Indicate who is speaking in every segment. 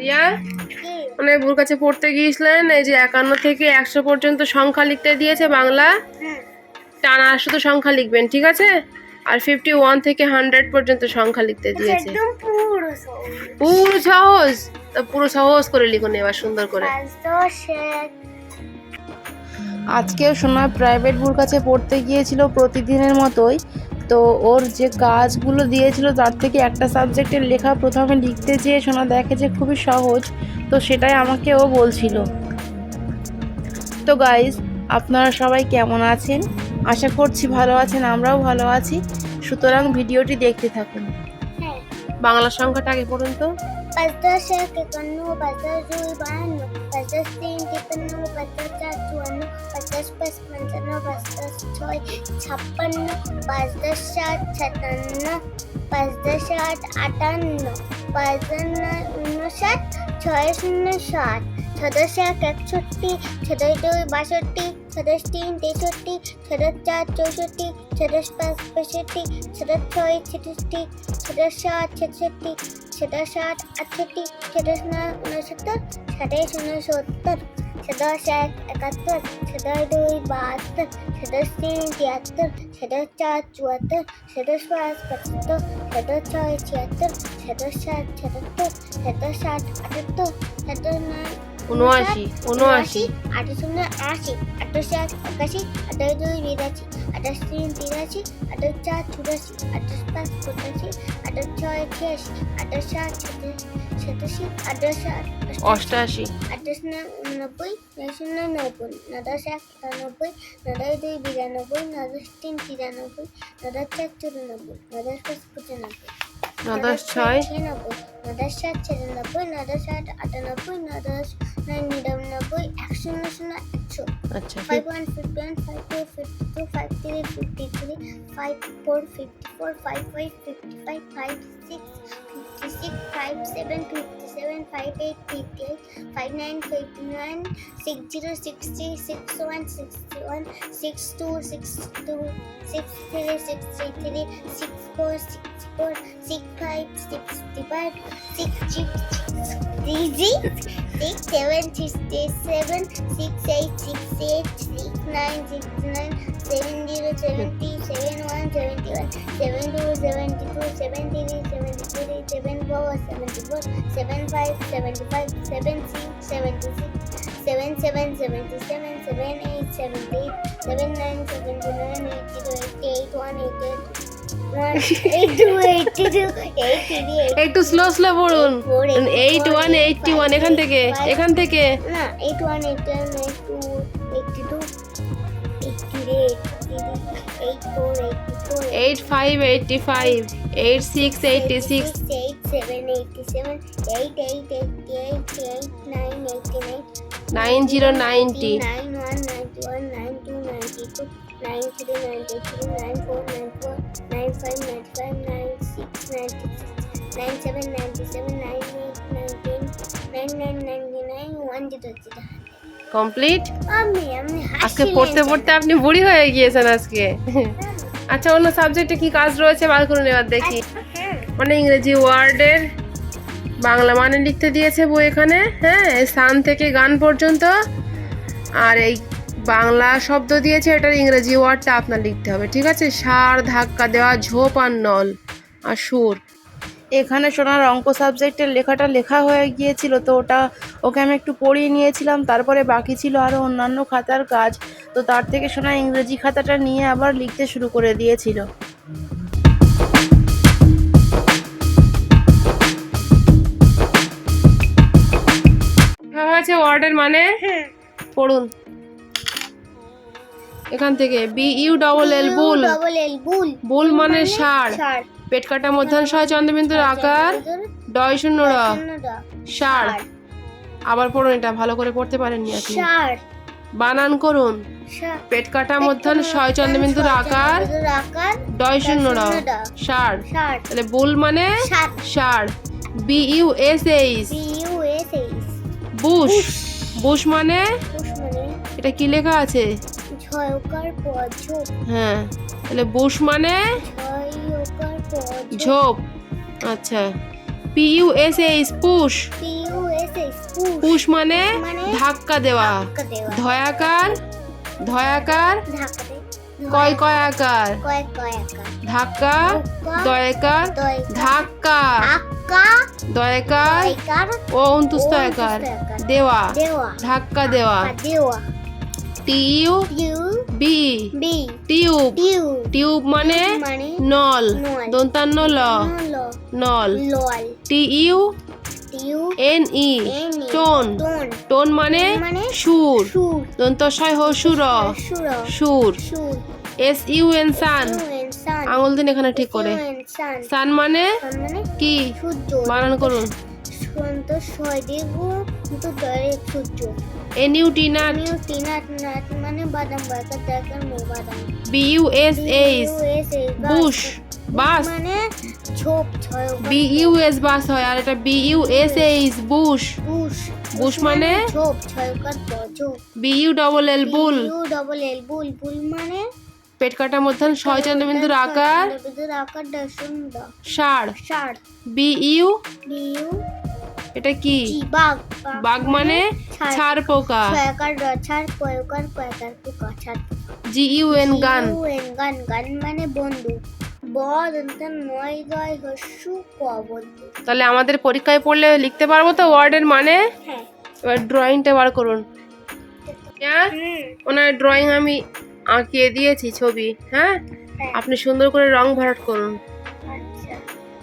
Speaker 1: রিয়া? মানে বুর কাছে পড়তে গিয়েছিলেন এই যে একান্ন থেকে একশো পর্যন্ত সংখ্যা লিখতে দিয়েছে বাংলা। টানা শুধু সংখ্যা লিখবেন ঠিক আছে? আর ফিফটি ওয়ান থেকে হান্ড্রেড পর্যন্ত সংখ্যা লিখতে দিয়েছে।
Speaker 2: পুরো সহজ।
Speaker 1: পুরো সহজ? তা পুরো সহজ করে লিখুন এবার সুন্দর করে।
Speaker 3: আজকেও সোনা প্রাইভেট বুর কাছে পড়তে গিয়েছিল প্রতিদিনের মতোই। তো ওর যে কাজগুলো দিয়েছিল তার থেকে একটা সাবজেক্টের লেখা প্রথমে লিখতে যেয়ে শোনা দেখে যে খুবই সহজ তো সেটাই আমাকে ও বলছিল। তো গাইজ আপনারা সবাই কেমন আছেন? আশা করছি ভালো আছেন আমরাও ভালো আছি। সুতরাং ভিডিওটি দেখতে থাকুন।
Speaker 2: হ্যাঁ।
Speaker 1: বাংলা সংখ্যাটা আগে পড়ুন তো
Speaker 2: পাঁচ দশ এক একান্ন পাঁচ দশ দুই বাহান্ন পাঁচ দশ তিন তিপ্পান্ন পাঁচ দশ চার চুয়ান্ন পাঁচ দশ পাঁচ পঞ্চান্ন পাঁচ দশ ছয় ছাপ্পান্ন পাঁচ দশ সাত সাতান্ন পাঁচ দশ আট আটান্ন পাঁচ দশ নয় উনষাট ছয় শূন্য ষাট ছদশ छदस तीन तेसठी छदस चार चौसठी छदस पाँच पैंसठी छदस छः छठी छदस सात छठी छदस आठ अठसठी छदस नौ उनसत्तर सदस्य उनसत्तर छदस एक इकहत्तर छदस दो बहत्तर छदस तीन तिहत्तर छदस चार चौहत्तर छदस पाँच पचहत्तर छदस छः छिहत्तर छदस सात छिहत्तर छदस आठ अठहत्तर छदस नौ আট
Speaker 1: উনআশি উনআশি।
Speaker 2: আঠাশ শূন্য আশি আঠাশ এক একাশি আঠাশ দুই বিরাশি আঠাশ তিন তিরাশি আঠাশ চার চুরাশি আঠাশ পাঁচ পঁচাশি আঠাশ ছয় ছিয়াশি আঠাশ সাত সাতাশি আঠাশ সাত
Speaker 1: অষ্টাশি।
Speaker 2: আঠাশ নয় শূন্য নব্বই নদশ এক একানব্বই নদশ দুই বিরানব্বই নদশ তিন তিরানব্বই নদশ চার চুরানব্বই নদশ পাঁচ পঁচানব্বই
Speaker 1: নদশ ছয়
Speaker 2: ছিয়ানব্বই নদশ সাত ছিয়ানব্বই নদশ আট আটানব্বই নদশ 99 एक्सक्लेमेशन 100 अच्छा 51 51 52 52 53 53 54 54 55 55 56 56 57 57 58 58 59 59 60 60 61 61 62 62 63 63 64 64 65 65 60 60 six seven six eight seven six eight six eight six nine six nine seven zero seventy seven one seventy one seven two seventy two seven three seventy three seven four seventy four seven five seventy five seven six seventy six seven seven seventy seven seven eight seventy eight seven nine seventy nine eighty eighty eight one eighty eight
Speaker 1: একটু slow slow পড়ুন। Eight one eighty one এখান থেকে এখান থেকে।
Speaker 2: Eight
Speaker 1: five eighty five eight six eighty six
Speaker 2: eight seven eighty nine three ninety three nine four ninety four nine five five nine six six nine seven ninety seven nine eight nine nine ninety nine one zero zero
Speaker 1: complete
Speaker 2: আমি আমি
Speaker 1: আজকে পড়তে পড়তে আপনি বুড়ি হয়ে গিয়েছেন আজকে। আচ্ছা অন্য সাবজেক্টে কি কাজ রয়েছে? বার করুন এবার দেখি। মানে ইংরেজি ওয়ার্ডের বাংলা মানে লিখতে দিয়েছে বই এখানে। হ্যাঁ সান থেকে গান পর্যন্ত। আর এই বাংলা শব্দ দিয়েছে এটার ইংরেজি ওয়ার্ডটা আপনার লিখতে হবে ঠিক আছে? সার ধাক্কা দেওয়া ঝোপ আর নল আর সুর।
Speaker 3: এখানে সোনার অঙ্ক সাবজেক্টের লেখাটা লেখা হয়ে গিয়েছিল তো ওটা ওকে আমি একটু পড়িয়ে নিয়েছিলাম তারপরে বাকি ছিল আরও অন্যান্য খাতার কাজ তো তার থেকে সোনা ইংরেজি খাতাটা নিয়ে আবার লিখতে শুরু করে দিয়েছিল।
Speaker 1: হয়েছে ওয়ার্ডের মানে? পড়ুন। এখান থেকে B U double L bull.
Speaker 2: Double L bull.
Speaker 1: Bull মানে ষাঁড়। পেট কাটা মধ্যাহ্ন ছয় চন্দ্রবিন্দুর আকার ডয় শূন্য র। ষাঁড়। আবার পড়ুন এটা ভালো করে পড়তে পারেননি আপনি। বানান করুন। পেট কাটা মধ্যাহ্ন ছয় চন্দ্রবিন্দুর আকার
Speaker 2: আকার
Speaker 1: ডয় শূন্য র।
Speaker 2: ড।
Speaker 1: ষাঁড়। তাহলে বুল মানে ষাঁড়। B U S H.
Speaker 2: B U S H.
Speaker 1: Bush. Bush. মানে
Speaker 2: মানে
Speaker 1: এটা কি লেখা আছে? হ্যাঁ তাহলে বুশ মানে? ঝোপ আচ্ছা P U S H push
Speaker 2: P U push
Speaker 1: মানে?
Speaker 2: মানে
Speaker 1: ধাক্কা দেওয়া। ধয়াকার? ধয়াকার? কয় কয় আকার ধাক্কা? দয়কার? ধাক্কা? দয়কার? ও অন্তুস্ত আকার দেওয়া। ধাক্কা দেওয়া।
Speaker 2: ধাক্কা দেওয়া
Speaker 1: T U
Speaker 2: U
Speaker 1: B. Tube. Tube. মানে
Speaker 2: মানে
Speaker 1: নল। দন্তান্ন ল। নল। টি ইউ
Speaker 2: টিউ
Speaker 1: এন ই। টোন।
Speaker 2: টোন।
Speaker 1: মানে
Speaker 2: মানে
Speaker 1: সুর। দন্তশয় হ সুর। S U N sun. আঙুল দিন এখানে ঠিক করে।
Speaker 2: সান।
Speaker 1: মানে
Speaker 2: সান মানে
Speaker 1: কি? বানান করুন।
Speaker 2: সন্ত ছয় দেবু কিন্তু জয়ের সূর্য
Speaker 1: এন ইউ টি
Speaker 2: নিউ টিনাট নাট মানে বাদাম। বার্কার দেখার মো বাদাম
Speaker 1: B U S H bush বাস।
Speaker 2: মানে ছোপ ছয়
Speaker 1: বি ইউ এস বাস হয় আর এটা B U S H bush
Speaker 2: bush
Speaker 1: bush মানে?
Speaker 2: ছোপ ছয় কার
Speaker 1: B U double L bull
Speaker 2: U double L bull bull মানে
Speaker 1: পেট কাটার মধ্যে ছয় চন্দ্রবিন্দুর আকার।
Speaker 2: বিন্দুর আকার দশম দ
Speaker 1: ষাড়।
Speaker 2: ষাট
Speaker 1: বি ইউ
Speaker 2: বিউ
Speaker 1: এটা কি?
Speaker 2: বাঘ
Speaker 1: বাঘ মানে
Speaker 2: ছাড়।
Speaker 1: ছাড় পোকা।
Speaker 2: ছাড় পোকা ছাড়
Speaker 1: জি ইউ এন গান
Speaker 2: গান গান মানে বন্ধু। বদ নয় দয় হস্যু ক
Speaker 1: তাহলে আমাদের পরীক্ষায় পড়লে লিখতে পারব তো? ওয়ার্ডের মানে?
Speaker 2: হ্যাঁ।
Speaker 1: এবার ড্রয়িংটা বার করুন। হ্যাঁ ওনার ড্রয়িং আমি আঁকিয়ে দিয়েছি ছবি হ্যাঁ?
Speaker 2: হ্যাঁ।
Speaker 1: আপনি সুন্দর করে রং ভরাট করুন।
Speaker 2: আচ্ছা।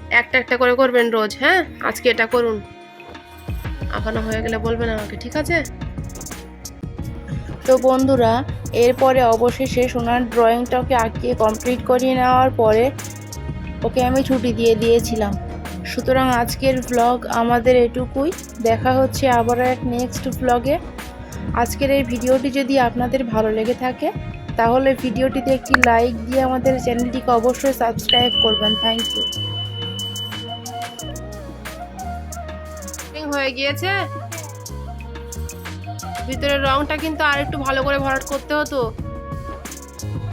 Speaker 1: একটা একটা করে করবেন রোজ হ্যাঁ? আজকে এটা করুন। আঁকানো হয়ে গেলে বলবেন আমাকে, ঠিক আছে?
Speaker 3: তো বন্ধুরা, এরপরে অবশেষে সোনার ড্রয়িংটাকে আঁকিয়ে কমপ্লিট করিয়ে নেওয়ার পরে ওকে আমি ছুটি দিয়ে দিয়েছিলাম। সুতরাং আজকের ভ্লগ আমাদের এটুকুই। দেখা হচ্ছে আবার এক নেক্সট ভ্লগে আজকের এই ভিডিওটি যদি আপনাদের ভালো লেগে থাকে, তাহলে ভিডিওটিতে একটি লাইক দিয়ে আমাদের চ্যানেলটিকে অবশ্যই সাবস্ক্রাইব করবেন। থ্যাংক ইউ
Speaker 1: হয়ে গিয়েছে। ভিতরের রংটা কিন্তু আর একটু ভালো করে ভরাট করতে হতো।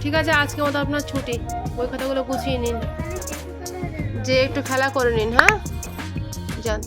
Speaker 1: ঠিক আছে, আজকে মতো আপনার ছুটি। বই খাতাগুলো গুছিয়ে নিন। যে একটু খেলা করে নিন হ্যাঁ? যান।